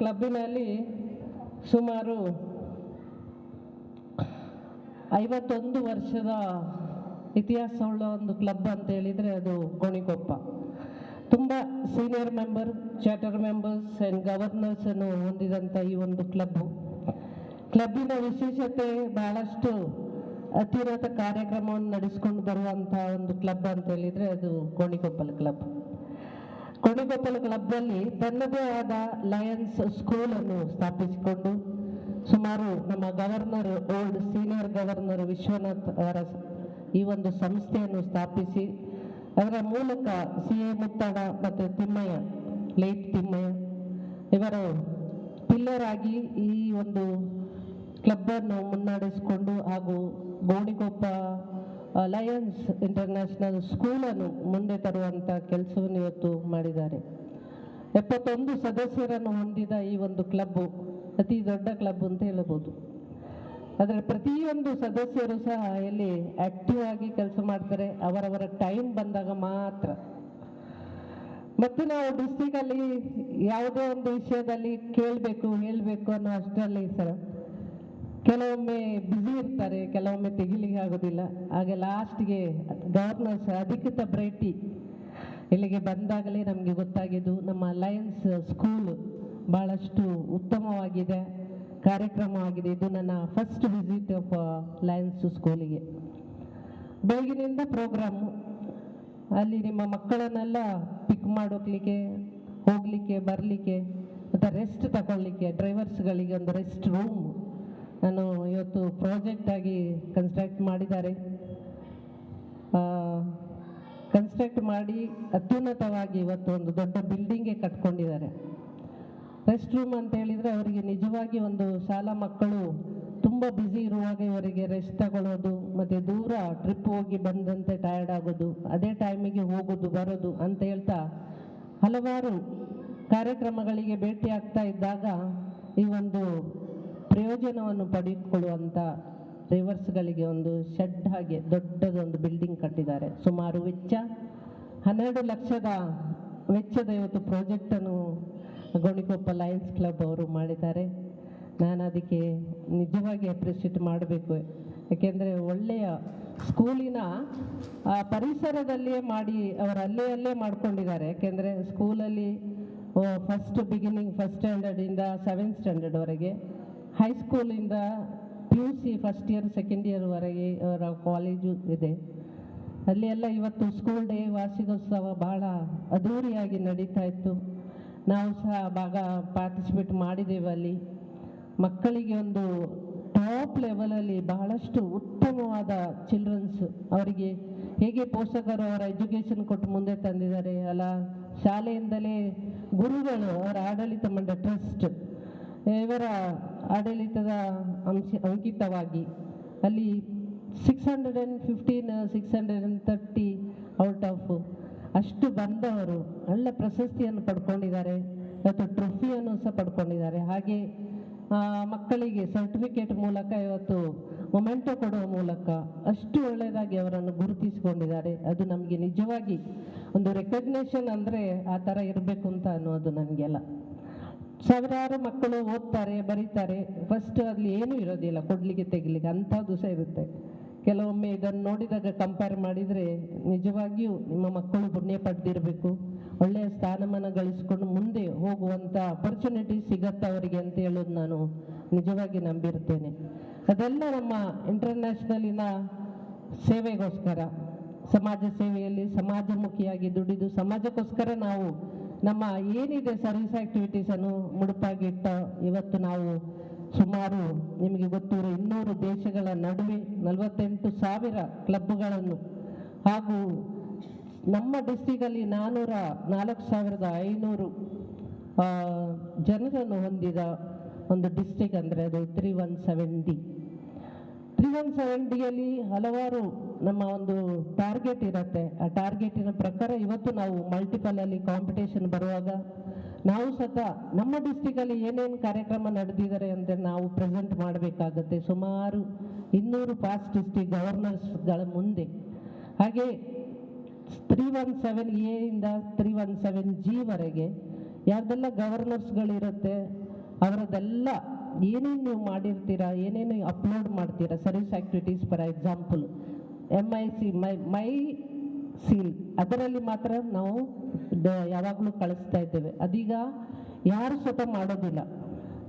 ಕ್ಲಬ್ಬಿನಲ್ಲಿ ಸುಮಾರು ಐವತ್ತೊಂದು ವರ್ಷದ ಇತಿಹಾಸವುಳ್ಳ ಒಂದು ಕ್ಲಬ್ ಅಂತ ಹೇಳಿದರೆ ಅದು ಕೋಣಿಕೊಪ್ಪ ತುಂಬ senior member charter members and ಗವರ್ನರ್ಸನ್ನು ಹೊಂದಿದಂಥ ಈ ಒಂದು ಕ್ಲಬ್ಬು ಕ್ಲಬ್ಬಿನ ವಿಶೇಷತೆ ಬಹಳಷ್ಟು ಅತಿರಥ ಕಾರ್ಯಕ್ರಮವನ್ನು ನಡೆಸ್ಕೊಂಡು ಬರುವಂಥ ಒಂದು ಕ್ಲಬ್ ಅಂತ ಹೇಳಿದರೆ ಅದು ಕೋಣಿಕೊಪ್ಪಲ್ ಕ್ಲಬ್. ಕೊಣಿಗೊಪ್ಪಲ ಕ್ಲಬ್ನಲ್ಲಿ ತನ್ನದೇ ಆದ ಲಯನ್ಸ್ ಸ್ಕೂಲ್ ಅನ್ನು ಸ್ಥಾಪಿಸಿಕೊಂಡು ಸುಮಾರು ನಮ್ಮ governor old senior governor Vishwanath ಅವರ ಈ ಒಂದು ಸಂಸ್ಥೆಯನ್ನು ಸ್ಥಾಪಿಸಿ, ಅದರ ಮೂಲಕ ಸಿ ಎ ಮುತ್ತಡ ಮತ್ತು ತಿಮ್ಮಯ್ಯ ಲೇಟ್ ತಿಮ್ಮಯ್ಯ ಇವರು ಪಿಲ್ಲರ್ ಆಗಿ ಈ ಒಂದು ಕ್ಲಬ್ಬನ್ನು ಮುನ್ನಡೆಸಿಕೊಂಡು ಹಾಗೂ ಗೋಣಿಗೊಪ್ಪ ಲಯನ್ಸ್ ಇಂಟರ್ನ್ಯಾಷನಲ್ ಸ್ಕೂಲನ್ನು ಮುಂದೆ ತರುವಂಥ ಕೆಲಸವನ್ನು ಇವತ್ತು ಮಾಡಿದ್ದಾರೆ. ಎಪ್ಪತ್ತೊಂದು ಸದಸ್ಯರನ್ನು ಹೊಂದಿದ ಈ ಒಂದು ಕ್ಲಬ್ಬು ಅತಿ ದೊಡ್ಡ ಕ್ಲಬ್ ಅಂತ ಹೇಳಬಹುದು ಆದರೆ ಪ್ರತಿಯೊಂದು ಸದಸ್ಯರು ಸಹ ಇಲ್ಲಿ ಆಕ್ಟಿವ್ ಆಗಿ ಕೆಲಸ ಮಾಡ್ತಾರೆ, ಅವರವರ ಟೈಮ್ ಬಂದಾಗ ಮಾತ್ರ. ಮತ್ತು ನಾವು ಡಿಸ್ಟಿಕಲ್ಲಿ ಯಾವುದೋ ಒಂದು ವಿಷಯದಲ್ಲಿ ಕೇಳಬೇಕು, ಹೇಳಬೇಕು ಅನ್ನೋ ಅಷ್ಟರಲ್ಲಿ ಸರ್ ಕೆಲವೊಮ್ಮೆ ಬ್ಯುಸಿ ಇರ್ತಾರೆ, ಕೆಲವೊಮ್ಮೆ ತೆಗಿಲಿಕ್ಕೆ ಆಗೋದಿಲ್ಲ. ಹಾಗೆ ಲಾಸ್ಟ್ಗೆ ಗವರ್ನರ್ಸ್ ಅಧಿಕೃತ ಭೇಟಿ ಇಲ್ಲಿಗೆ ಬಂದಾಗಲೇ ನಮಗೆ ಗೊತ್ತಾಗಿದ್ದು, ನಮ್ಮ ಲಯನ್ಸ್ ಸ್ಕೂಲ್ ಭಾಳಷ್ಟು ಉತ್ತಮವಾಗಿದೆ, ಕಾರ್ಯಕ್ರಮವಾಗಿದೆ. ಇದು ನನ್ನ ಫಸ್ಟ್ ವಿಸಿಟ್ ಆಫ್ ಲಯನ್ಸ್ ಸ್ಕೂಲಿಗೆ ಬೆಳಗಿನಿಂದ ಪ್ರೋಗ್ರಾಮು ಅಲ್ಲಿ ನಿಮ್ಮ ಮಕ್ಕಳನ್ನೆಲ್ಲ ಪಿಕ್ ಮಾಡೋಕ್ಲಿಕ್ಕೆ, ಹೋಗಲಿಕ್ಕೆ, ಬರಲಿಕ್ಕೆ, ಮತ್ತು ರೆಸ್ಟ್ ತಗೊಳ್ಳಿಕ್ಕೆ ಡ್ರೈವರ್ಸ್ಗಳಿಗೆ ಒಂದು ರೆಸ್ಟ್ ರೂಮ್ ನಾನು ಇವತ್ತು ಪ್ರಾಜೆಕ್ಟ್ ಆಗಿ ಕನ್ಸ್ಟ್ರಕ್ಟ್ ಮಾಡಿದ್ದಾರೆ. ಕನ್ಸ್ಟ್ರಕ್ಟ್ ಮಾಡಿ ಅತ್ಯುನ್ನತವಾಗಿ ಇವತ್ತು ಒಂದು ದೊಡ್ಡ ಬಿಲ್ಡಿಂಗೇ ಕಟ್ಕೊಂಡಿದ್ದಾರೆ. ರೆಸ್ಟ್ ರೂಮ್ ಅಂತ ಹೇಳಿದರೆ ಅವರಿಗೆ ನಿಜವಾಗಿ ಒಂದು ಶಾಲಾ ಮಕ್ಕಳು ತುಂಬ ಬ್ಯುಸಿ ಇರುವಾಗ ಇವರಿಗೆ ರೆಸ್ಟ್ ತಗೊಳ್ಳೋದು ಮತ್ತು ದೂರ ಟ್ರಿಪ್ ಹೋಗಿ ಬಂದಂತೆ ಟಯರ್ಡ್ ಆಗೋದು, ಅದೇ ಟೈಮಿಗೆ ಹೋಗೋದು, ಬರೋದು ಅಂತ ಹೇಳ್ತಾ ಹಲವಾರು ಕಾರ್ಯಕ್ರಮಗಳಿಗೆ ಭೇಟಿ ಆಗ್ತಾ ಇದ್ದಾಗ ಈ ಒಂದು ಪ್ರಯೋಜನವನ್ನು ಪಡೆದುಕೊಳ್ಳುವಂಥ ರಿವರ್ಸ್ಗಳಿಗೆ ಒಂದು ಶೆಡ್ ಹಾಗೆ ದೊಡ್ಡದೊಂದು ಬಿಲ್ಡಿಂಗ್ ಕಟ್ಟಿದ್ದಾರೆ. ಸುಮಾರು ವೆಚ್ಚ, ಹನ್ನೆರಡು ಲಕ್ಷದ ವೆಚ್ಚದ ಇವತ್ತು ಪ್ರಾಜೆಕ್ಟನ್ನು ಗೋಣಿಕೊಪ್ಪ ಲಯನ್ಸ್ ಕ್ಲಬ್ ಅವರು ಮಾಡಿದ್ದಾರೆ. ನಾನು ಅದಕ್ಕೆ ನಿಜವಾಗಿ ಅಪ್ರಿಷಿಯೇಟ್ ಮಾಡಬೇಕು. ಯಾಕೆಂದರೆ ಒಳ್ಳೆಯ ಸ್ಕೂಲಿನ ಪರಿಸರದಲ್ಲಿಯೇ ಮಾಡಿ, ಅವರು ಅಲ್ಲೇ ಅಲ್ಲೇ ಮಾಡ್ಕೊಂಡಿದ್ದಾರೆ. ಯಾಕೆಂದರೆ ಸ್ಕೂಲಲ್ಲಿ ಫಸ್ಟ್ ಬಿಗಿನಿಂಗ್ ಫಸ್ಟ್ ಸ್ಟ್ಯಾಂಡರ್ಡಿಂದ ಸೆವೆಂತ್ ಸ್ಟ್ಯಾಂಡರ್ಡ್ವರೆಗೆ ಹೈಸ್ಕೂಲಿಂದ P U C first year second ಇಯರ್ವರೆಗೆ ಅವರ ಕಾಲೇಜು ಇದೆ. ಅಲ್ಲಿ ಎಲ್ಲ ಇವತ್ತು ಸ್ಕೂಲ್ ಡೇ ವಾರ್ಷಿಕೋತ್ಸವ ಬಹಳ ಅದ್ಧೂರಿಯಾಗಿ ನಡೀತಾ ಇತ್ತು. ನಾವು ಸಹ ಭಾಗ ಪಾರ್ಟಿಸಿಪೇಟ್ ಮಾಡಿದ್ದೇವೆ ಅಲ್ಲಿ. ಮಕ್ಕಳಿಗೆ ಒಂದು ಟಾಪ್ ಲೆವೆಲಲ್ಲಿ ಬಹಳಷ್ಟು ಉತ್ತಮವಾದ ಚಿಲ್ಡ್ರನ್ಸ್ ಅವರಿಗೆ ಹೇಗೆ ಪೋಷಕರು ಅವರ ಎಜುಕೇಷನ್ ಕೊಟ್ಟು ಮುಂದೆ ತಂದಿದ್ದಾರೆ ಅಲ್ಲ, ಶಾಲೆಯಿಂದಲೇ ಗುರುಗಳು ಅವರ ಆಡಳಿತ ಮಂಡ ಟ್ರಸ್ಟ್ ಇವರ ಆಡಳಿತದ ಅಂಶ, ಅಂಕಿತವಾಗಿ ಅಲ್ಲಿ six hundred and fifteen six hundred and thirty out of ಅಷ್ಟು ಬಂದವರು ಒಳ್ಳೆ ಪ್ರಶಸ್ತಿಯನ್ನು ಪಡ್ಕೊಂಡಿದ್ದಾರೆ. ಇವತ್ತು ಟ್ರೋಫಿಯನ್ನು ಸಹ ಪಡ್ಕೊಂಡಿದ್ದಾರೆ. ಹಾಗೆ ಮಕ್ಕಳಿಗೆ ಸರ್ಟಿಫಿಕೇಟ್ ಮೂಲಕ ಇವತ್ತು ಮೊಮೆಂಟೋ ಕೊಡುವ ಮೂಲಕ ಅಷ್ಟು ಒಳ್ಳೆಯದಾಗಿ ಅವರನ್ನು ಗುರುತಿಸಿಕೊಂಡಿದ್ದಾರೆ. ಅದು ನಮಗೆ ನಿಜವಾಗಿ ಒಂದು ರೆಕಗ್ನೇಷನ್ ಅಂದರೆ ಆ ಥರ ಇರಬೇಕು ಅಂತ ಅನ್ನೋದು ನನಗೆಲ್ಲ ಸಾವಿರಾರು ಮಕ್ಕಳು ಓದ್ತಾರೆ, ಬರೀತಾರೆ. ಫಸ್ಟ್ ಅಲ್ಲಿ ಏನೂ ಇರೋದಿಲ್ಲ, ಕೊಡ್ಲಿಕ್ಕೆ ತೆಗಿಲಿಕ್ಕೆ ಅಂಥದ್ದು ಸಹ ಇರುತ್ತೆ. ಕೆಲವೊಮ್ಮೆ ಇದನ್ನು ನೋಡಿದಾಗ ಕಂಪೇರ್ ಮಾಡಿದರೆ ನಿಜವಾಗಿಯೂ ನಿಮ್ಮ ಮಕ್ಕಳು ಪುಣ್ಯ ಪಡೆದಿರಬೇಕು. ಒಳ್ಳೆಯ ಸ್ಥಾನಮಾನ ಗಳಿಸ್ಕೊಂಡು ಮುಂದೆ ಹೋಗುವಂಥ ಅಪರ್ಚುನಿಟಿ ಸಿಗತ್ತೆ ಅವರಿಗೆ ಅಂತ ಹೇಳೋದು ನಾನು ನಿಜವಾಗಿ ನಂಬಿರ್ತೇನೆ. ಅದೆಲ್ಲ ನಮ್ಮ ಇಂಟರ್ನ್ಯಾಷನಲಿನ ಸೇವೆಗೋಸ್ಕರ, ಸಮಾಜ ಸೇವೆಯಲ್ಲಿ ಸಮಾಜಮುಖಿಯಾಗಿ ದುಡಿದು ಸಮಾಜಕ್ಕೋಸ್ಕರ ನಾವು ನಮ್ಮ ಏನಿದೆ ಸರ್ವಿಸ್ ಆಕ್ಟಿವಿಟೀಸನ್ನು ಮುಡುಪಾಗಿಟ್ಟ ಇವತ್ತು ನಾವು ಸುಮಾರು ನಿಮಗೆ ಗೊತ್ತಿರೋ ಇನ್ನೂರು ದೇಶಗಳ ನಡುವೆ ನಲವತ್ತೆಂಟು ಸಾವಿರ ಕ್ಲಬ್ಗಳನ್ನು ಹಾಗೂ ನಮ್ಮ ಡಿಸ್ಟಿಕಲ್ಲಿ ನಾನ್ನೂರ ನಾಲ್ಕು ಸಾವಿರದ ಐನೂರು ಜನರನ್ನು ಹೊಂದಿದ ಒಂದು ಡಿಸ್ಟಿಕ್ ಅಂದರೆ ಅದು three one seven D three one seven ಡಿಯಲ್ಲಿ ಹಲವಾರು ನಮ್ಮ ಒಂದು ಟಾರ್ಗೆಟ್ ಇರುತ್ತೆ. ಆ ಟಾರ್ಗೆಟಿನ ಪ್ರಕಾರ ಇವತ್ತು ನಾವು ಮಲ್ಟಿಪಲಲ್ಲಿ ಕಾಂಪಿಟೇಷನ್ ಬರುವಾಗ ನಾವು ಸತ ನಮ್ಮ ಡಿಸ್ಟಿಕಲ್ಲಿ ಏನೇನು ಕಾರ್ಯಕ್ರಮ ನಡೆದಿದ್ದಾರೆ ಅಂತ ನಾವು ಪ್ರೆಸೆಂಟ್ ಮಾಡಬೇಕಾಗತ್ತೆ. ಸುಮಾರು ಇನ್ನೂರು ಪಾಸ್ ಡಿಸ್ಟಿಕ್ ಗವರ್ನರ್ಸ್ಗಳ ಮುಂದೆ. ಹಾಗೆ ತ್ರೀ ಒನ್ ಸೆವೆನ್ ಎ ಇಂದ ತ್ರೀ ಒನ್ ಸೆವೆನ್ ಜಿವರೆಗೆ ಯಾವ್ದೆಲ್ಲ ಗವರ್ನರ್ಸ್ಗಳಿರುತ್ತೆ ಅವರದೆಲ್ಲ ಏನೇನು ನೀವು ಮಾಡಿರ್ತೀರಾ, ಏನೇನು ಅಪ್ಲೋಡ್ ಮಾಡ್ತೀರಾ service activities for example M I C my my seal ಅದರಲ್ಲಿ ಮಾತ್ರ ನಾವು ಯಾವಾಗಲೂ ಕಳಿಸ್ತಾ ಇದ್ದೇವೆ. ಅದೀಗ ಯಾರು ಸ್ವತಃ ಮಾಡೋದಿಲ್ಲ.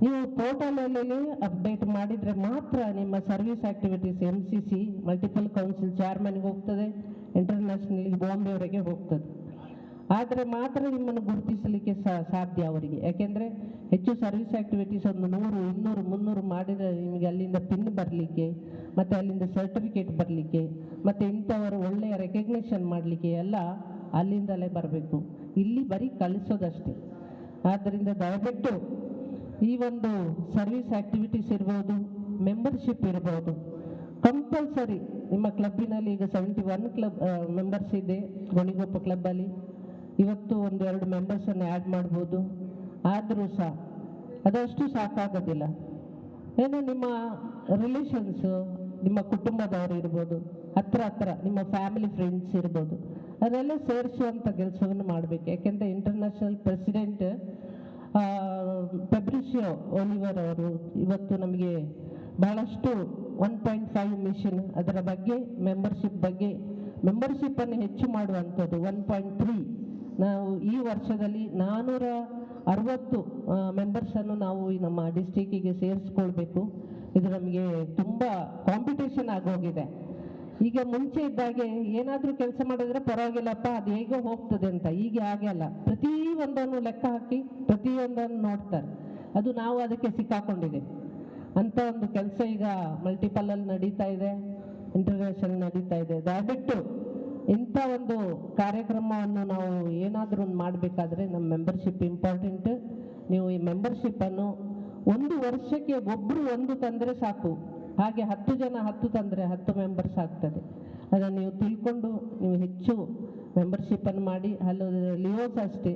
ನೀವು ಪೋರ್ಟಲಲ್ಲಿ ಅಪ್ಡೇಟ್ ಮಾಡಿದರೆ ಮಾತ್ರ ನಿಮ್ಮ service activities M C C multiple council ಚೇರ್ಮನ್ಗೆ ಹೋಗ್ತದೆ ಇಂಟರ್ನ್ಯಾಷನಲ್ ಬಾಂಬೆವರೆಗೆ ಹೋಗ್ತದೆ. ಆದರೆ ಮಾತ್ರ ನಿಮ್ಮನ್ನು ಗುರುತಿಸಲಿಕ್ಕೆ ಸಾಧ್ಯ ಅವರಿಗೆ. ಯಾಕೆಂದರೆ ಹೆಚ್ಚು ಸರ್ವಿಸ್ ಆ್ಯಕ್ಟಿವಿಟೀಸ್ ಒಂದು ನೂರು, ಇನ್ನೂರು, ಮುನ್ನೂರು ಮಾಡಿದರೆ ನಿಮಗೆ ಅಲ್ಲಿಂದ ಪಿನ್ ಬರಲಿಕ್ಕೆ, ಮತ್ತು ಅಲ್ಲಿಂದ ಸರ್ಟಿಫಿಕೇಟ್ ಬರಲಿಕ್ಕೆ, ಮತ್ತು ಇಂಥವರು ಒಳ್ಳೆಯ ರೆಕಗ್ನೇಷನ್ ಮಾಡಲಿಕ್ಕೆ ಎಲ್ಲ ಅಲ್ಲಿಂದಲೇ ಬರಬೇಕು. ಇಲ್ಲಿ ಬರೀ ಕಳಿಸೋದಷ್ಟೇ. ಆದ್ದರಿಂದ ದಯವಿಟ್ಟು ಈ ಒಂದು ಸರ್ವಿಸ್ ಆ್ಯಕ್ಟಿವಿಟೀಸ್ ಇರ್ಬೋದು ಮೆಂಬರ್ಶಿಪ್ ಇರ್ಬೋದು ಕಂಪಲ್ಸರಿ ನಿಮ್ಮ ಕ್ಲಬ್ಬಿನಲ್ಲಿ ಈಗ ಸೆವೆಂಟಿ ಒನ್ ಕ್ಲಬ್ ಮೆಂಬರ್ಸ್ ಇದೆ, ಗೋಣಿಗೊಪ್ಪ ಕ್ಲಬ್ಬಲ್ಲಿ ಇವತ್ತು ಒಂದೆರಡು ಮೆಂಬರ್ಸನ್ನು ಆ್ಯಡ್ ಮಾಡ್ಬೋದು. ಆದರೂ ಸಹ, ಅದಷ್ಟು ಸಾಕಾಗೋದಿಲ್ಲ. ಏನು ನಿಮ್ಮ ರಿಲೇಷನ್ಸು ನಿಮ್ಮ ಕುಟುಂಬದವರು ಇರ್ಬೋದು, ಹತ್ರ ಹತ್ರ ನಿಮ್ಮ ಫ್ಯಾಮಿಲಿ ಫ್ರೆಂಡ್ಸ್ ಇರ್ಬೋದು, ಅದೆಲ್ಲ ಸೇರಿಸುವಂಥ ಕೆಲಸವನ್ನು ಮಾಡಬೇಕು. ಯಾಕೆಂದರೆ ಇಂಟರ್ನ್ಯಾಷನಲ್ ಪ್ರೆಸಿಡೆಂಟ್ ಪೆಬ್ರಿಷಿಯೋ ಒಲಿವರ್ ಅವರು ಇವತ್ತು ನಮಗೆ ಭಾಳಷ್ಟು ಒನ್ ಪಾಯಿಂಟ್ ಫೈವ್ ಮಿಷನ್ ಅದರ ಬಗ್ಗೆ ಮೆಂಬರ್ಶಿಪ್ ಬಗ್ಗೆ ಮೆಂಬರ್ಶಿಪ್ಪನ್ನು ಹೆಚ್ಚು ಮಾಡುವಂಥದ್ದು ಒನ್ ಪಾಯಿಂಟ್ ತ್ರೀ ನಾವು ಈ ವರ್ಷದಲ್ಲಿ ನಾನ್ನೂರ ಅರವತ್ತು ಮೆಂಬರ್ಸನ್ನು ನಾವು ನಮ್ಮ ಡಿಸ್ಟಿಕ್ಕಿಗೆ ಸೇರಿಸ್ಕೊಳ್ಬೇಕು. ಇದು ನಮಗೆ ತುಂಬ ಕಾಂಪಿಟೇಷನ್ ಆಗೋಗಿದೆ. ಈಗ ಮುಂಚೆ ಇದ್ದಾಗೆ ಏನಾದರೂ ಕೆಲಸ ಮಾಡಿದ್ರೆ ಪರವಾಗಿಲ್ಲಪ್ಪ, ಅದು ಹೇಗೋ ಹೋಗ್ತದೆ ಅಂತ. ಈಗ ಹಾಗೆ ಅಲ್ಲ. ಪ್ರತಿಯೊಂದನ್ನು ಲೆಕ್ಕ ಹಾಕಿ ಪ್ರತಿಯೊಂದನ್ನು ನೋಡ್ತಾರೆ. ಅದು ನಾವು ಅದಕ್ಕೆ ಸಿಕ್ಕಾಕೊಂಡಿದೆ. ಅಂತ ಒಂದು ಕೆಲಸ ಈಗ ಮಲ್ಟಿಪಲಲ್ಲಿ ನಡೀತಾ ಇದೆ. ಇಂಟರ್ನ್ಯಾಷನಲ್ ನಡೀತಾ ಇದೆ. ದಯವಿಟ್ಟು ಇಂಥ ಒಂದು ಕಾರ್ಯಕ್ರಮವನ್ನು ನಾವು ಏನಾದರೂ ಒಂದು ಮಾಡಬೇಕಾದ್ರೆ ನಮ್ಮ ಮೆಂಬರ್ಶಿಪ್ ಇಂಪಾರ್ಟೆಂಟ್ ನೀವು ಈ ಮೆಂಬರ್ಶಿಪ್ಪನ್ನು ಒಂದು ವರ್ಷಕ್ಕೆ ಒಬ್ಬರು ಒಂದು ತಂದರೆ ಸಾಕು. ಹಾಗೆ ಹತ್ತು ಜನ ಹತ್ತು ತಂದರೆ ಹತ್ತು ಮೆಂಬರ್ಸ್ ಆಗ್ತದೆ. ಅದನ್ನು ನೀವು ತಿಳ್ಕೊಂಡು ನೀವು ಹೆಚ್ಚು ಮೆಂಬರ್ಶಿಪ್ಪನ್ನು ಮಾಡಿ. ಅಲ್ಲೂ ಲಿಯೋಸ್ ಅಷ್ಟೇ.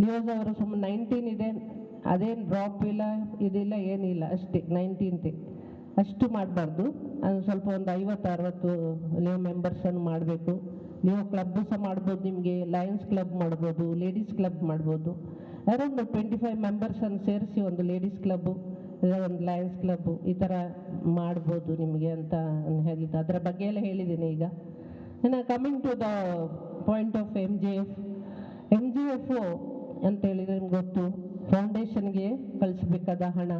ಲಿಯೋಸ್ ಅವರು ಸುಮ್ಮನೆ ನೈನ್ಟೀನ್ ಇದೆ. ಅದೇನು ಡ್ರಾಪ್ ಇಲ್ಲ, ಇದಿಲ್ಲ, ಏನಿಲ್ಲ, ಅಷ್ಟೇ ನೈನ್ಟೀನ್ತೆ ಅಷ್ಟು ಮಾಡಬಾರ್ದು. ಅದು ಸ್ವಲ್ಪ ಒಂದು ಐವತ್ತು, ಅರವತ್ತು ನೀವು ಮೆಂಬರ್ಸನ್ನು ಮಾಡಬೇಕು. ನೀವು ಕ್ಲಬ್ ಸಹ ಮಾಡ್ಬೋದು, ನಿಮಗೆ ಲಯನ್ಸ್ ಕ್ಲಬ್ ಮಾಡ್ಬೋದು ಲೇಡೀಸ್ ಕ್ಲಬ್ ಮಾಡ್ಬೋದು. ಅರೌಂಡ್ ಟ್ವೆಂಟಿ ಫೈವ್ ಮೆಂಬರ್ಸನ್ನು ಸೇರಿಸಿ ಒಂದು ಲೇಡೀಸ್ ಕ್ಲಬ್ಬು ಒಂದು ಲಯನ್ಸ್ ಕ್ಲಬ್ಬು ಈ ಥರ ಮಾಡ್ಬೋದು ನಿಮಗೆ ಅಂತ ಹೇಳಿದ್ದು. ಅದರ ಬಗ್ಗೆ ಎಲ್ಲ ಹೇಳಿದ್ದೀನಿ ಈಗ. ಇನ್ನು coming to the point of M G F M G F ಅಂತ ಹೇಳಿದರೆ ನಿಮ್ಗೆ ಗೊತ್ತು ಫೌಂಡೇಶನ್ಗೆ ಕಳಿಸ್ಬೇಕಾದ ಹಣ.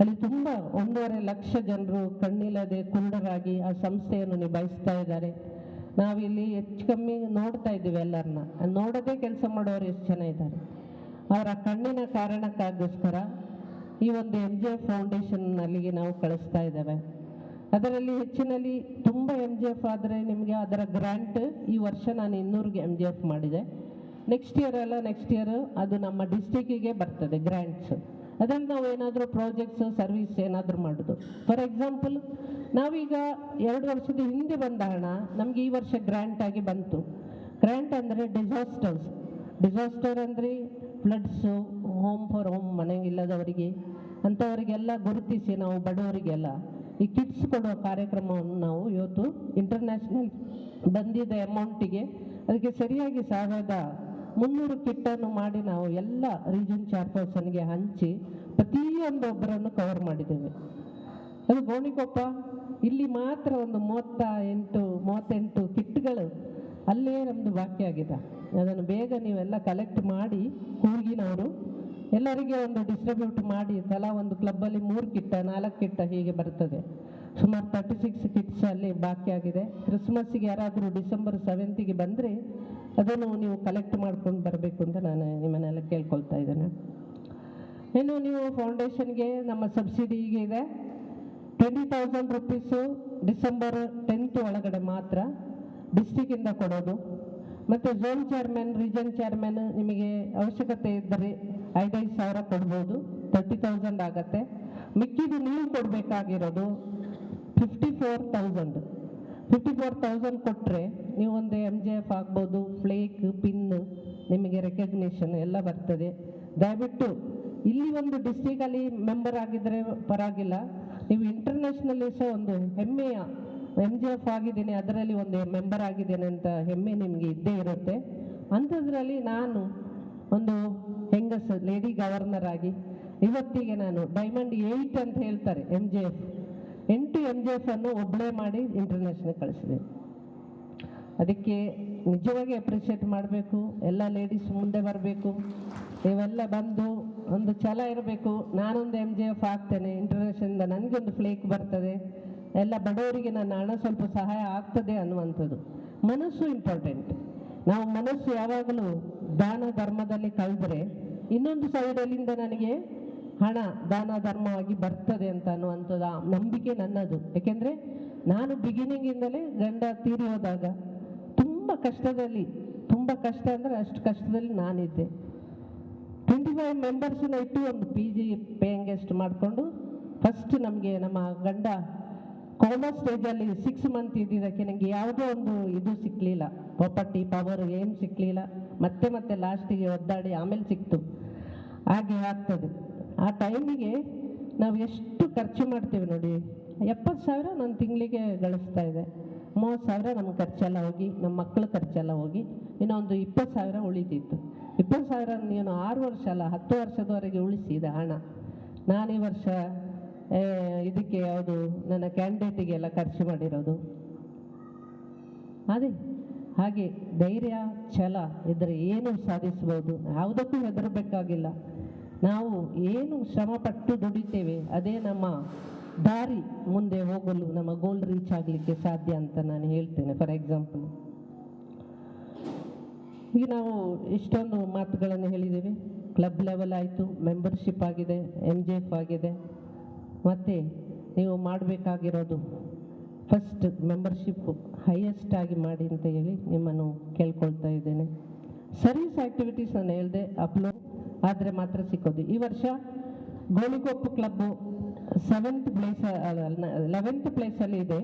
ಅಲ್ಲಿ ತುಂಬ ಒಂದೂವರೆ ಲಕ್ಷ ಜನರು ಕಣ್ಣಿಲ್ಲದೆ ಕುರುಡರಾಗಿ ಆ ಸಂಸ್ಥೆಯನ್ನು ನಿಭಾಯಿಸ್ತಾ ಇದ್ದಾರೆ. ನಾವಿಲ್ಲಿ ಹೆಚ್ಚು ಕಮ್ಮಿ ನೋಡ್ತಾ ಇದ್ದೀವಿ ಎಲ್ಲರನ್ನ. ನೋಡೋದೇ ಕೆಲಸ ಮಾಡೋರು ಎಷ್ಟು ಜನ ಇದ್ದಾರೆ? ಅವರ ಕಣ್ಣಿನ ಕಾರಣಕ್ಕಾಗೋಸ್ಕರ ಈ ಒಂದು ಎಂ ಜಿ ಎಫ್ ಫೌಂಡೇಶನ್ ಅಲ್ಲಿಗೆ ನಾವು ಕಳಿಸ್ತಾ ಇದ್ದೇವೆ. ಅದರಲ್ಲಿ ಹೆಚ್ಚಿನಲ್ಲಿ ತುಂಬ ಎಂ ಜಿ ಎಫ್ ಆದರೆ ನಿಮಗೆ ಅದರ ಗ್ರ್ಯಾಂಟ್ ಈ ವರ್ಷ ನಾನು ಇನ್ನೂರಿಗೆ ಎಂ ಜಿ ಎಫ್ ಮಾಡಿದೆ. ನೆಕ್ಸ್ಟ್ ಇಯರ್ ಎಲ್ಲ ನೆಕ್ಸ್ಟ್ ಇಯರ್ ಅದು ನಮ್ಮ ಡಿಸ್ಟಿಕ್ಕಿಗೆ ಬರ್ತದೆ ಗ್ರ್ಯಾಂಟ್ಸ್ ಅದರಲ್ಲಿ ನಾವು ಏನಾದರೂ ಪ್ರಾಜೆಕ್ಟ್ಸ್ ಸರ್ವಿಸ್ ಏನಾದರೂ ಮಾಡೋದು. ಫಾರ್ ಎಕ್ಸಾಂಪಲ್ ನಾವೀಗ ಎರಡು ವರ್ಷದ ಹಿಂದೆ ಬಂದ ಹಣ ನಮಗೆ ಈ ವರ್ಷ ಗ್ರ್ಯಾಂಟ್ ಆಗಿ ಬಂತು. ಗ್ರ್ಯಾಂಟ್ ಅಂದರೆ ಡಿಸಾಸ್ಟರ್ಸ್ ಡಿಸಾಸ್ಟರ್ ಅಂದರೆ ಫ್ಲಡ್ಸು ಹೋಮ್ ಫಾರ್ ಹೋಮ್ ಮನೆ ಇಲ್ಲದವರಿಗೆ, ಅಂಥವರಿಗೆಲ್ಲ ಗುರುತಿಸಿ ನಾವು ಬಡವರಿಗೆಲ್ಲ ಈ ಕಿಟ್ಸ್ ಕೊಡುವ ಕಾರ್ಯಕ್ರಮವನ್ನು ನಾವು ಇವತ್ತು ಇಂಟರ್ನ್ಯಾಷನಲ್ ಬಂದಿದ್ದ ಅಮೌಂಟಿಗೆ ಅದಕ್ಕೆ ಸರಿಯಾಗಿ ಸಾವಿರದ ಮುನ್ನೂರು ಕಿಟ್ಟನ್ನು ಮಾಡಿ ನಾವು ಎಲ್ಲ ರೀಜನ್ ಚೇರ್ಪರ್ಸನ್ಗೆ ಹಂಚಿ ಪ್ರತಿಯೊಂದೊಬ್ಬರನ್ನು ಕವರ್ ಮಾಡಿದ್ದೇವೆ. ಅದು ಗೋಣಿಕೊಪ್ಪ, ಇಲ್ಲಿ ಮಾತ್ರ ಒಂದು ಮೂವತ್ತ ಎಂಟು ಮೂವತ್ತೆಂಟು ಕಿಟ್ಗಳು ಅಲ್ಲೇ ನಮ್ಮದು ಬಾಕಿ ಆಗಿದೆ. ಅದನ್ನು ಬೇಗ ನೀವೆಲ್ಲ ಕಲೆಕ್ಟ್ ಮಾಡಿ ಕೂರ್ಗಿನವರು ಎಲ್ಲರಿಗೆ ಒಂದು ಡಿಸ್ಟ್ರಿಬ್ಯೂಟ್ ಮಾಡಿ, ತಲಾ ಒಂದು ಕ್ಲಬ್ಬಲ್ಲಿ ಮೂರು ಕಿಟ್ಟ, ನಾಲ್ಕು ಕಿಟ್ಟ ಹೀಗೆ ಬರ್ತದೆ. ಸುಮಾರು ತರ್ಟಿ ಸಿಕ್ಸ್ ಕಿಟ್ಸ್ ಅಲ್ಲಿ ಬಾಕಿ ಆಗಿದೆ. ಕ್ರಿಸ್ಮಸ್ಸಿಗೆ ಯಾರಾದರೂ ಡಿಸೆಂಬರ್ ಸೆವೆಂತಿಗೆ ಬಂದರೆ ಅದನ್ನು ನೀವು ಕಲೆಕ್ಟ್ ಮಾಡ್ಕೊಂಡು ಬರಬೇಕು ಅಂತ ನಾನು ನಿಮ್ಮನ್ನೆಲ್ಲ ಕೇಳ್ಕೊಳ್ತಾ ಇದ್ದೇನೆ. ಇನ್ನು ನೀವು ಫೌಂಡೇಶನ್ಗೆ ನಮ್ಮ ಸಬ್ಸಿಡಿ ಈಗ ಇದೆ. Twenty thousand rupees December tenth ಒಳಗಡೆ ಮಾತ್ರ ಡಿಸ್ಟಿಕ್ಕಿಂದ ಕೊಡೋದು. ಮತ್ತು ಝೋನ್ ಚೇರ್ಮನ್ ರೀಜನ್ ಚೇರ್ಮನ್ ನಿಮಗೆ ಅವಶ್ಯಕತೆ ಇದ್ದರೆ ಐದೈದು ಸಾವಿರ ಕೊಡ್ಬೋದು. ತರ್ಟಿ ತೌಸಂಡ್ ಆಗತ್ತೆ. ಮಿಕ್ಕಿದು ನೀವು ಕೊಡಬೇಕಾಗಿರೋದು fifty four thousand fifty four thousand ಕೊಟ್ಟರೆ ನೀವು ಒಂದು ಎಂ ಜಿ ಎಫ್ ಆಗ್ಬೋದು ಫ್ಲೇಕ್ ಪಿನ್ ನಿಮಗೆ ರೆಕಗ್ನಿಷನ್ ಎಲ್ಲ ಬರ್ತದೆ. ದಯವಿಟ್ಟು ಇಲ್ಲಿ ಒಂದು ಡಿಸ್ಟಿಕಲ್ಲಿ ಮೆಂಬರ್ ಆಗಿದ್ದರೆ ಪರವಾಗಿಲ್ಲ. ನೀವು ಇಂಟರ್ನ್ಯಾಷನಲ್ಲಿ ಸಹ ಒಂದು ಹೆಮ್ಮೆಯ ಎಂ ಜಿ ಎಫ್ ಆಗಿದ್ದೀನಿ, ಅದರಲ್ಲಿ ಒಂದು ಮೆಂಬರ್ ಆಗಿದ್ದೇನೆ ಅಂತ ಹೆಮ್ಮೆ ನಿಮಗೆ ಇದ್ದೇ ಇರುತ್ತೆ. ಅಂಥದ್ರಲ್ಲಿ ನಾನು ಒಂದು ಹೆಂಗಸ ಲೇಡಿ ಗವರ್ನರ್ ಆಗಿ, ಇವತ್ತಿಗೆ ನಾನು ಡೈಮಂಡ್ ಏಯ್ಟ್ ಅಂತ ಹೇಳ್ತಾರೆ ಎಂ ಜಿ ಎಫ್ ಎಂಟು ಎಂ ಜಿ ಎಫ್ ಅನ್ನು ಒಬ್ಬಳೇ ಮಾಡಿ ಇಂಟರ್ನ್ಯಾಷನಲ್ ಕಳಿಸಿದೆ. ಅದಕ್ಕೆ ನಿಜವಾಗಿ ಅಪ್ರಿಷಿಯೇಟ್ ಮಾಡಬೇಕು, ಎಲ್ಲ ಲೇಡೀಸ್ ಮುಂದೆ ಬರಬೇಕು, ನೀವೆಲ್ಲ ಬಂದು ಒಂದು ಛಲ ಇರಬೇಕು. ನಾನೊಂದು ಎಂ ಜಿ ಎಫ್ ಆಗ್ತೇನೆ ಇಂಟರ್ನ್ಯಾಷನಲ್ ನನಗೊಂದು ಫ್ಲೇಕ್ ಬರ್ತದೆ. ಎಲ್ಲ ಬಡವರಿಗೆ ನನ್ನ ಹಣ ಸ್ವಲ್ಪ ಸಹಾಯ ಆಗ್ತದೆ ಅನ್ನುವಂಥದ್ದು. ಮನಸ್ಸು ಇಂಪಾರ್ಟೆಂಟ್ ನಾವು ಮನಸ್ಸು ಯಾವಾಗಲೂ ದಾನ ಧರ್ಮದಲ್ಲಿ ಕಳೆದ್ರೆ ಇನ್ನೊಂದು ಸೈಡಲ್ಲಿಂದ ನನಗೆ ಹಣ, ದಾನ ಧರ್ಮವಾಗಿ ಬರ್ತದೆ ಅಂತ ಅನ್ನುವಂಥದ್ದು ಆ ನಂಬಿಕೆ ನನ್ನದು. ಯಾಕೆಂದರೆ ನಾನು ಬಿಗಿನಿಂಗಿಂದಲೇ ಗಂಡ ತೀರಿ ಹೋದಾಗ ತುಂಬ ಕಷ್ಟದಲ್ಲಿ, ತುಂಬ ಕಷ್ಟ ಅಂದರೆ ಅಷ್ಟು ಕಷ್ಟದಲ್ಲಿ ನಾನಿದ್ದೆ. ಟ್ವೆಂಟಿ ಫೈವ್ ಮೆಂಬರ್ಸನ್ನ ಇಟ್ಟು ಒಂದು ಪಿ ಜಿ ಪೇಯಿಂಗ್ ಗೆಸ್ಟ್ ಮಾಡಿಕೊಂಡು ಫಸ್ಟ್ ನಮಗೆ ನಮ್ಮ ಗಂಡ ಕೋಮಾ ಸ್ಟೇಜಲ್ಲಿ ಸಿಕ್ಸ್ ಮಂತ್ ಇದ್ದಿದ್ದಕ್ಕೆ ನನಗೆ ಯಾವುದೋ ಒಂದು ಇದು ಸಿಕ್ಕಲಿಲ್ಲ ಪ್ರಾಪರ್ಟಿ ಪವರ್ ಏನು ಸಿಕ್ಕಲಿಲ್ಲ ಮತ್ತೆ ಮತ್ತೆ ಲಾಸ್ಟಿಗೆ ಒದ್ದಾಡಿ ಆಮೇಲೆ ಸಿಕ್ತು. ಹಾಗೆ ಆಗ್ತದೆ. ಆ ಟೈಮಿಗೆ ನಾವು ಎಷ್ಟು ಖರ್ಚು ಮಾಡ್ತೀವಿ ನೋಡಿ. ಎಪ್ಪತ್ತು ಸಾವಿರ ನಾನು ತಿಂಗಳಿಗೆ ಗಳಿಸ್ತಾ ಇದೆ. ಮೂವತ್ತು ಸಾವಿರ ನಮ್ಮ ಖರ್ಚೆಲ್ಲ ಹೋಗಿ, ನಮ್ಮ ಮಕ್ಕಳ ಖರ್ಚೆಲ್ಲ ಹೋಗಿ ಇನ್ನೊಂದು ಇಪ್ಪತ್ತು ಸಾವಿರ ಉಳಿತಿತ್ತು ಇಪ್ಪತ್ತು ಸಾವಿರ ನೀನು ಆರು ವರ್ಷ ಅಲ್ಲ, ಹತ್ತು ವರ್ಷದವರೆಗೆ ಉಳಿಸಿದ ಹಣ. ನಾನು ಈ ವರ್ಷ ಇದಕ್ಕೆ ಯಾವುದು, ನನ್ನ ಕ್ಯಾಂಡಿಡೇಟಿಗೆಲ್ಲ ಖರ್ಚು ಮಾಡಿರೋದು. ಅದೇ, ಹಾಗೆ ಧೈರ್ಯ, ಛಲ ಇದ್ದರೆ ಏನು ಸಾಧಿಸ್ಬೋದು. ಯಾವುದಕ್ಕೂ ಹೆದರಬೇಕಾಗಿಲ್ಲ. ನಾವು ಏನು ಶ್ರಮಪಟ್ಟು ದುಡಿತೇವೆ, ಅದೇ ನಮ್ಮ ದಾರಿ ಮುಂದೆ ಹೋಗಲು ನಮ್ಮ ಗೋಲ್ ರೀಚ್ ಆಗಲಿಕ್ಕೆ ಸಾಧ್ಯ ಅಂತ ನಾನು ಹೇಳ್ತೇನೆ ಫಾರ್ ಎಕ್ಸಾಂಪಲ್ ಈಗ ನಾವು ಇಷ್ಟೊಂದು ಮಾತುಗಳನ್ನು ಹೇಳಿದ್ದೇವೆ. ಕ್ಲಬ್ ಲೆವೆಲ್ ಆಯಿತು ಮೆಂಬರ್ಶಿಪ್ ಆಗಿದೆ ಎಂ ಜಿ ಎಫ್ ಆಗಿದೆ. ಮತ್ತು ನೀವು ಮಾಡಬೇಕಾಗಿರೋದು ಫಸ್ಟ್ ಮೆಂಬರ್ಶಿಪ್ ಹೈಯೆಸ್ಟ್ ಆಗಿ ಮಾಡಿ ಅಂತ ಹೇಳಿ ನಿಮ್ಮನ್ನು ಕೇಳ್ಕೊಳ್ತಾ ಇದ್ದೇನೆ. ಸರ್ವಿಸ್ ಆ್ಯಕ್ಟಿವಿಟೀಸ್ ನಾನು ಹೇಳಿದೆ ಅಪ್ಲೋಡ್ ಆದರೆ ಮಾತ್ರ ಸಿಕ್ಕೋದು. ಈ ವರ್ಷ Gonikoppal club seventh place eleventh ಪ್ಲೇಸಲ್ಲಿ ಇದೆ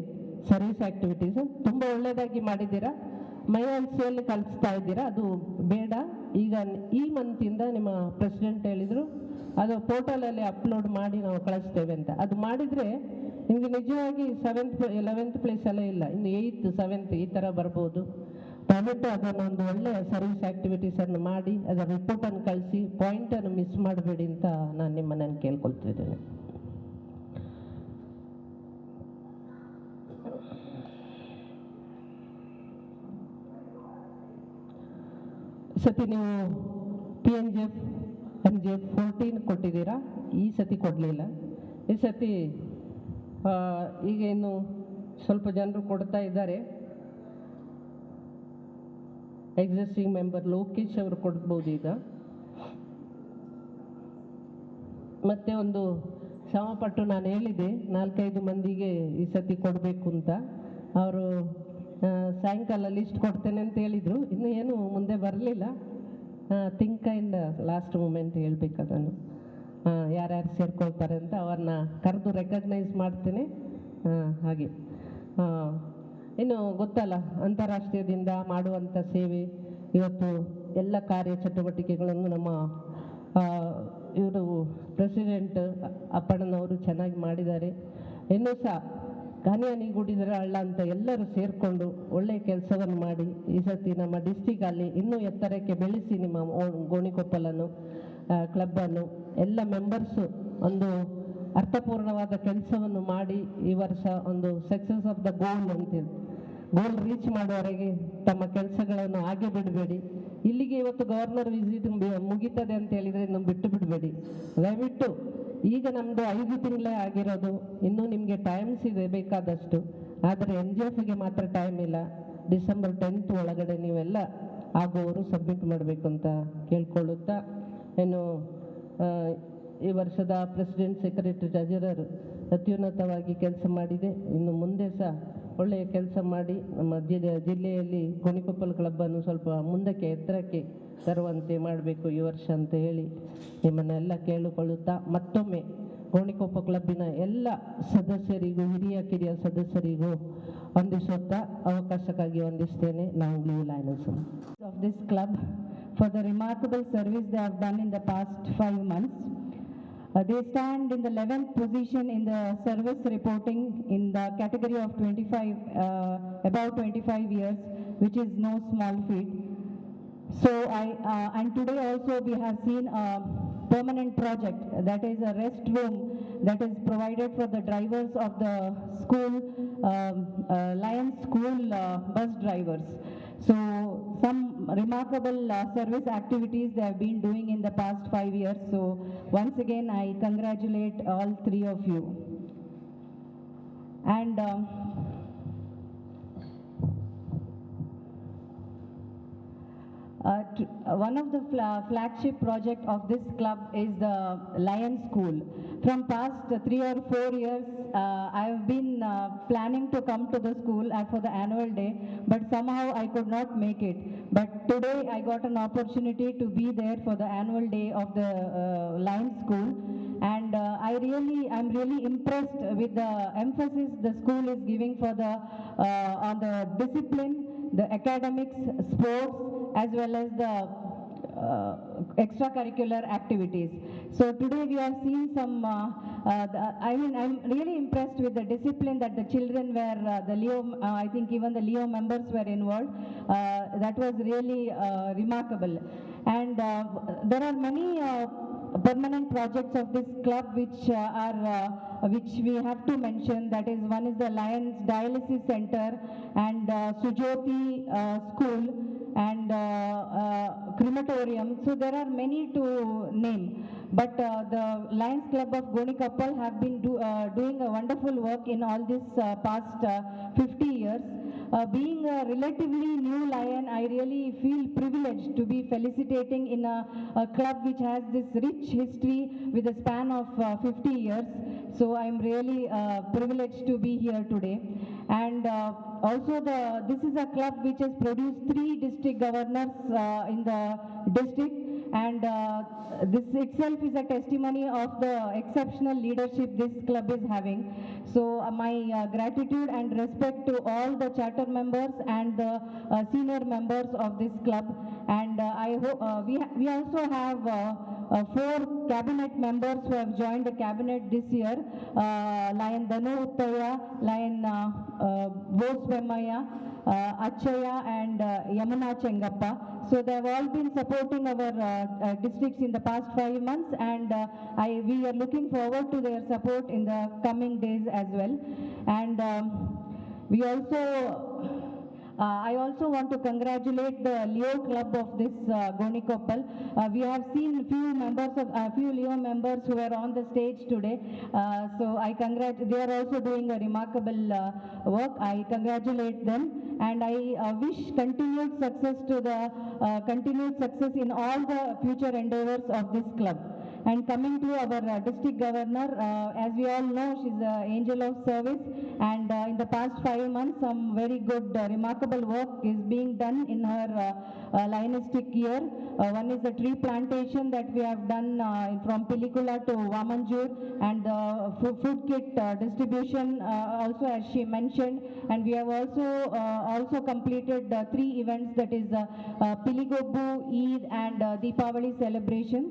ಸರ್ವಿಸ್ ಆ್ಯಕ್ಟಿವಿಟೀಸು ತುಂಬ ಒಳ್ಳೆಯದಾಗಿ ಮಾಡಿದ್ದೀರಾ? ಮೈವಾನ್ಸಿಯಲ್ಲಿ ಕಲಿಸ್ತಾ ಇದ್ದೀರಾ? ಅದು ಬೇಡ. ಈಗ ಈ ಮಂತಿಂದ ನಿಮ್ಮ ಪ್ರೆಸಿಡೆಂಟ್ ಹೇಳಿದರು, ಅದು ಪೋರ್ಟಲಲ್ಲಿ ಅಪ್ಲೋಡ್ ಮಾಡಿ ನಾವು ಕಳಿಸ್ತೇವೆ ಅಂತ. ಅದು ಮಾಡಿದರೆ ನಿಮಗೆ ನಿಜವಾಗಿ ಸೆವೆಂತ್ ಲೆವೆಂತ್ ಪ್ಲೇಸ್ ಎಲ್ಲ ಇಲ್ಲ. ಇನ್ನು ಏಯ್ತ್ ಸೆವೆಂತ್ ಈ ಥರ ಬರ್ಬೋದು. ದಯವಿಟ್ಟು ಅದನ್ನು ಒಂದು ಒಳ್ಳೆಯ ಸರ್ವಿಸ್ ಆ್ಯಕ್ಟಿವಿಟೀಸನ್ನು ಮಾಡಿ, ಅದರ ರಿಪೋರ್ಟನ್ನು ಕಳಿಸಿ ಪಾಯಿಂಟನ್ನು ಮಿಸ್ ಮಾಡಬೇಡಿ ಅಂತ ನಾನು ನಿಮ್ಮನ್ನು ಕೇಳ್ಕೊಳ್ತಿದ್ದೇನೆ ಸತಿ ನೀವು P N G F M G F fourteen ಕೊಟ್ಟಿದ್ದೀರಾ? ಈ ಸತಿ ಕೊಡಲಿಲ್ಲ. ಈ ಸತಿ ಈಗ ಇನ್ನು ಸ್ವಲ್ಪ ಜನರು ಕೊಡ್ತಾ ಇದ್ದಾರೆ. ಎಕ್ಸಿಸ್ಟಿಂಗ್ ಮೆಂಬರ್ ಲೋಕೇಶ್ ಅವರು ಕೊಡ್ಬೋದು ಈಗ. ಮತ್ತೆ ಒಂದು ಶ್ರಮಪಟ್ಟು ನಾನು ಹೇಳಿದೆ ನಾಲ್ಕೈದು ಮಂದಿಗೆ ಈ ಸತಿ ಕೊಡಬೇಕು ಅಂತ. ಅವರು ಸಾಯಂಕಾಲ ಲಿಸ್ಟ್ ಕೊಡ್ತೇನೆ ಅಂತ ಹೇಳಿದರು. ಇನ್ನು ಏನು ಮುಂದೆ ಬರಲಿಲ್ಲ. ಥಿಂಕ್ ಆ್ಯಂಡ್ ಲಾಸ್ಟ್ ಮೂಮೆಂಟ್ ಹೇಳಬೇಕು ಅದನ್ನು. ಆ, ಯಾರ್ಯಾರು ಸೇರ್ಕೊಳ್ತಾರೆ ಅಂತ ಅವ್ರನ್ನ ಕರೆದು ರೆಕಗ್ನೈಸ್ ಮಾಡ್ತೇನೆ. ಹಾಗೆ. ಇನ್ನು ಗೊತ್ತಲ್ಲ, ಅಂತಾರಾಷ್ಟ್ರೀಯದಿಂದ ಮಾಡುವಂಥ ಸೇವೆ, ಇವತ್ತು ಎಲ್ಲ ಕಾರ್ಯ ಚಟುವಟಿಕೆಗಳನ್ನು ನಮ್ಮ ಇವರು ಪ್ರೆಸಿಡೆಂಟ್ ಅಪ್ಪಣ್ಣನವರು ಚೆನ್ನಾಗಿ ಮಾಡಿದ್ದಾರೆ. ಇನ್ನೂ ಸಹ ಗಾನಿಯಾನಿ ಹನಿಗೂಡಿದರೆ ಹಳ್ಳ ಅಂತ ಎಲ್ಲರೂ ಸೇರಿಕೊಂಡು ಒಳ್ಳೆಯ ಕೆಲಸವನ್ನು ಮಾಡಿ, ಈ ಸರ್ತಿ ನಮ್ಮ ಡಿಸ್ಟಿಕಲ್ಲಿ ಇನ್ನೂ ಎತ್ತರಕ್ಕೆ ಬೆಳೆಸಿ ನಿಮ್ಮ ಗೋಣಿಕೊಪ್ಪಲನ್ನು ಕ್ಲಬ್ಬನ್ನು ಎಲ್ಲ ಮೆಂಬರ್ಸು ಒಂದು ಅರ್ಥಪೂರ್ಣವಾದ ಕೆಲಸವನ್ನು ಮಾಡಿ ಈ ವರ್ಷ ಒಂದು ಸಕ್ಸಸ್ ಆಫ್ ದ ಗೋಲ್ ಅಂತೇಳಿ ಗೋಲ್ ರೀಚ್ ಮಾಡುವವರೆಗೆ ತಮ್ಮ ಕೆಲಸಗಳನ್ನು ಹಾಗೆ ಬಿಡಬೇಡಿ. ಇಲ್ಲಿಗೆ ಇವತ್ತು ಗವರ್ನರ್ ವಿಸಿಟ್ ಮುಗೀತದೆ ಅಂತ ಹೇಳಿದರೆ ಇನ್ನು ಬಿಟ್ಟು ಬಿಡಬೇಡಿ. ದಯವಿಟ್ಟು ಈಗ ನಮ್ಮದು ಐದು ತಿಂಗಳೇ ಆಗಿರೋದು. ಇನ್ನೂ ನಿಮಗೆ ಟೈಮ್ಸ್ ಇದೆ ಬೇಕಾದಷ್ಟು. ಆದರೆ ಎನ್ ಜಿ ಎಫ್ಗೆ ಮಾತ್ರ ಟೈಮ್ ಇಲ್ಲ. ಡಿಸೆಂಬರ್ ಟೆಂತ್ ಒಳಗಡೆ ನೀವೆಲ್ಲ ಆಗುವವರು ಸಬ್ಮಿಟ್ ಮಾಡಬೇಕು ಅಂತ ಕೇಳ್ಕೊಳ್ಳುತ್ತಾ. ಏನು ಈ ವರ್ಷದ ಪ್ರೆಸಿಡೆಂಟ್ ಸೆಕ್ರೆಟರಿ ಟ್ರೆಜರರ್ ಅತ್ಯುನ್ನತವಾಗಿ ಕೆಲಸ ಮಾಡಿದೆ. ಇನ್ನು ಮುಂದೆ ಸಹ ಒಳ್ಳೆಯ ಕೆಲಸ ಮಾಡಿ ನಮ್ಮ ಜಿಲ್ಲೆ, ಜಿಲ್ಲೆಯಲ್ಲಿ ಗೋಣಿಕೊಪ್ಪಲ್ ಕ್ಲಬ್ಬನ್ನು ಸ್ವಲ್ಪ ಮುಂದಕ್ಕೆ, ಎತ್ತರಕ್ಕೆ ತರುವಂತೆ ಮಾಡಬೇಕು ಈ ವರ್ಷ ಅಂತ ಹೇಳಿ ನಿಮ್ಮನ್ನೆಲ್ಲ ಕೇಳಿಕೊಳ್ಳುತ್ತಾ ಮತ್ತೊಮ್ಮೆ ಗೋಣಿಕೊಪ್ಪ ಕ್ಲಬ್ಬಿನ ಎಲ್ಲ ಸದಸ್ಯರಿಗೂ, ಹಿರಿಯ, ಕಿರಿಯ ಸದಸ್ಯರಿಗೂ ವಂದಿಸುತ್ತಾ ಅವಕಾಶಕ್ಕಾಗಿ ವಂದಿಸ್ತೇನೆ. ನಾವು leave lions of this club for the remarkable service they have done in the past five months. Uh, they stand in the 11th position in the service reporting in the category of 25, uh, about 25 years, which is no small feat. So I, uh, and today also we have seen a permanent project, that is a restroom that is provided for the drivers of the school, um, uh, Lions School uh, bus drivers. So some remarkable uh, service activities they have been doing in the past five years. So once again, I congratulate all three of you. And Uh, t- uh, One of the fla- flagship project of this club is the Lion School. From past uh, three or four years, uh, I have been uh, planning to come to the school for the annual day, but somehow I could not make it. But today I got an opportunity to be there for the annual day of the uh, Lion School. And uh, I really, I'm really impressed with the emphasis the school is giving for the, uh, on the discipline, the academics, sports, as well as the extracurricular activities. So today we have seen some, uh, uh, the- I mean, I'm really impressed with the discipline that the children were, uh, the Leo, uh, I think even the Leo members were involved. Uh, That was really uh, remarkable. And uh, there are many uh, permanent projects of this club which uh, are, uh, which we have to mention. That is, one is the Lions Dialysis Center and uh, Sujoti uh, School and uh, uh, crematorium. So there are many to name. But uh, the Lions Club of Goni Gonikappal have been do, doing a wonderful work in all this past uh, 50 years. Uh, being a relatively new lion, I really feel privileged to be felicitating in a, a club which has this rich history with a span of uh, 50 years. So I'm really uh, privileged to be here today. And uh, also the, this is a club which has produced three district governors uh, in the district and uh, this itself is a testimony of the exceptional leadership this club is having. So uh, my uh, gratitude and respect to all the charter members and the uh, senior members of this club. And uh, I hope uh, we we also have uh, uh, four cabinet members who have joined the cabinet this year. Uh, Lion Danu Uttaya, Lion uh, uh, Bose Vemmaya, uh, Achaya and uh, Yamuna Chengappa. So they have all been supporting our uh, uh, districts in the past five months and uh, I, we are looking forward to their support in the coming days as well. And um, we also uh, I also want to congratulate the Leo Club of this uh, Gonikoppal. Uh, we have seen few members of uh, few Leo members who are on the stage today. Uh, so I congratulate. They are also doing a remarkable uh, work. I congratulate them and I uh, wish continued success to the uh, continued success in all the future endeavors of this club. And coming to our uh, district governor, uh, as we all know, she's an angel of service. And uh, in the past five months, some very good, uh, remarkable work is being done in her uh, uh, Lionistic year. One is the tree plantation that we have done from Pilikula to Vamanjur, and the food kit distribution also, as she mentioned. And we have also also completed three events, that is uh, Piligobbu, Eid, and Deepavali celebrations.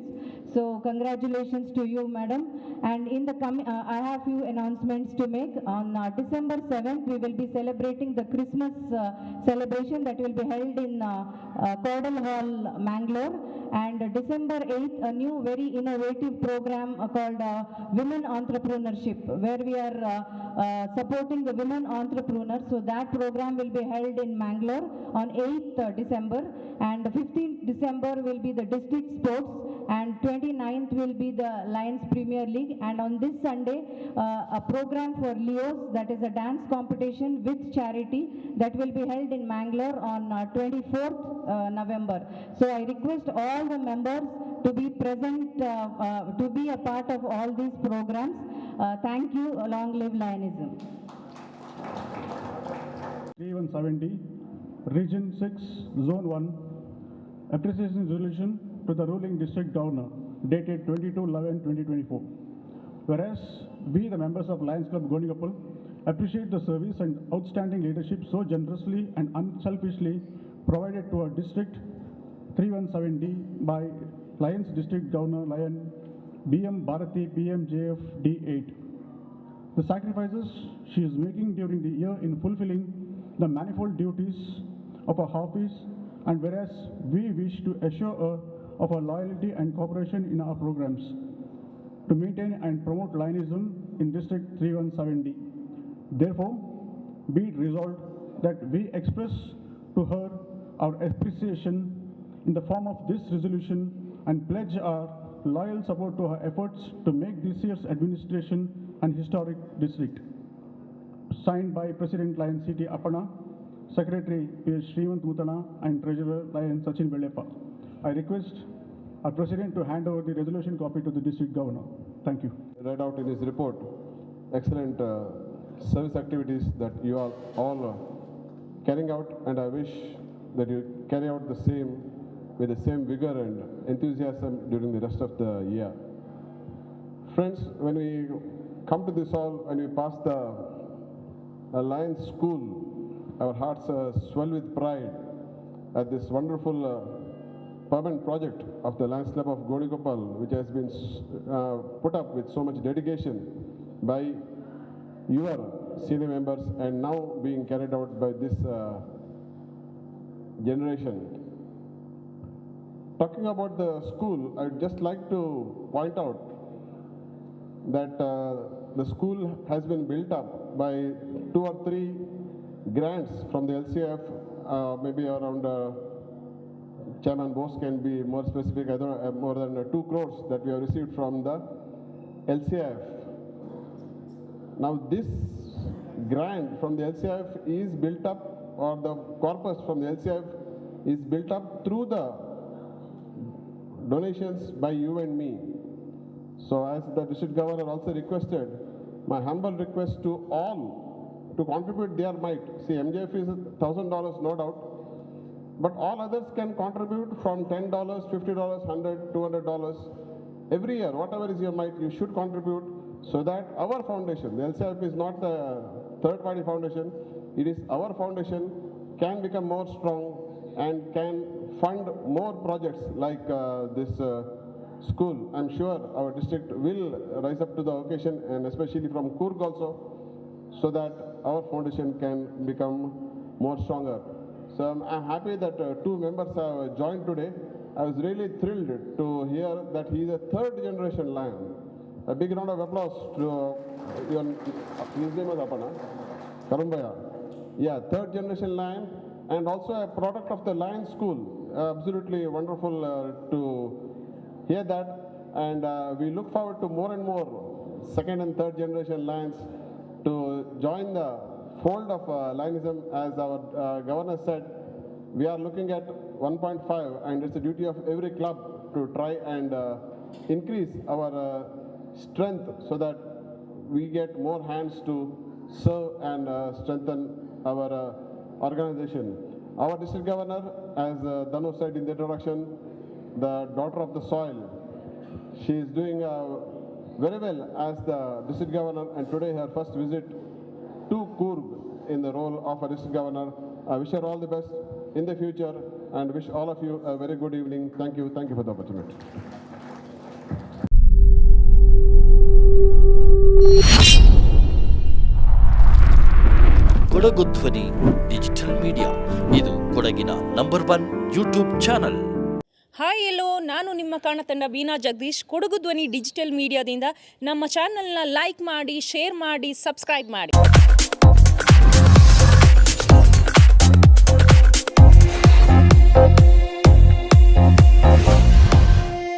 So congratulations to you, madam. And in the com- uh, I have few announcements to make. On uh, December 7th, we will be celebrating the Christmas uh, celebration that will be held in uh, uh, Hall, Mangalore. And uh, December 8th, a new very innovative program uh, called uh, Women Entrepreneurship, where we are uh, uh, supporting the women entrepreneurs. So that program will be held in Mangalore on 8th uh, December. And 15th December will be the district sports and 29th will be the Lions Premier League. And on this Sunday, uh, a program for Leos, that is a dance competition with charity that will be held in Mangalore on uh, 24th uh, November. So I request all the members to be present, uh, uh, to be a part of all these programs. Uh, Thank you. Long live Lionism. 3170, Region 6, Zone 1, appreciation resolution to the ruling district governor dated 22/11/2024. Whereas we, the members of Lions Club Gondikapal, appreciate the service and outstanding leadership so generously and unselfishly provided to our district 317D by Lions District Governor Lion BM Bharati PMJF D8 the sacrifices she is making during the year in fulfilling the manifold duties of her office, and whereas we wish to assure her of our loyalty and cooperation in our programs to maintain and promote Lionism in District 317D. Therefore, be it resolved that we express to her our appreciation in the form of this resolution and pledge our loyal support to her efforts to make this year's administration an historic district. Signed by President Lion City Apana, Secretary P. S. Srimant Mutana, and Treasurer Lion Sachin Belepa. I request our President to hand over the resolution copy to the District Governor. Thank you. read out in his report excellent uh, service activities that you are all uh, carrying out and I wish that you carry out the same with the same vigor and enthusiasm during the rest of the year. Friends, when we come to this hall, when we pass the Alliance School, our hearts uh, swell with pride at this wonderful permanent project of the Club of Godikopal, which has been uh, put up with so much dedication by your senior members and now being carried out by this uh, generation. Talking about the school, I'd just like to point out that uh, the school has been built up by two or three grants from the LCF, uh, maybe around uh, Chairman Bose can be more specific, I don't know, uh, more than uh, two crores that we have received from the LCF. Now this grant from the LCF is built up, or the corpus from the LCF is built up through the donations by you and me. So as the district governor also requested, my humble request to all to contribute their might. See, MJF is thousand dollars, no doubt, but all others can contribute from ten dollars, fifty dollars, hundred, two hundred dollars. $200 Every year, whatever is your might, you should contribute so that our foundation, the LCF is not the third party foundation, it is our foundation, can become more strong and can fund more projects like uh, this uh, school. I'm sure our district will rise up to the occasion and especially from Kurg also so that our foundation can become more stronger. So I'm, I'm happy that uh, two members have joined today. I was really thrilled to hear that he is a third generation lion. A big round of applause to uh, your, his name is Apana, Karumbaya. Yeah, third generation lion and also a product of the lion school. Uh, absolutely wonderful uh, to hear that. And uh, we look forward to more and more second and third generation lions to join the fold of uh, Lionism, as our uh, governor said, we are looking at 1.5 and it's the duty of every club to try and uh, increase our strength so that we get more hands to serve and strengthen our organization. Our district governor, as uh, said in the introduction, the daughter of the soil, she is doing uh, very well as the district governor and today her first visit to Coorg in the role of a district governor. I wish her all the best in the future and wish all of you a very good evening. Thank you. Thank you for the opportunity. Kodagu Dhwani digital media ಇದು ಕೊಡಗಿನ number one YouTube channel hi hello ನಾನು ನಿಮ್ಮ ಕಾಣತಂಡ Beena Jagadish Kodagu Dhwani digital ಮೀಡಿಯಾದಿಂದ ನಮ್ಮ ಚಾನಲ್ನ like ಮಾಡಿ share ಮಾಡಿ subscribe ಮಾಡಿ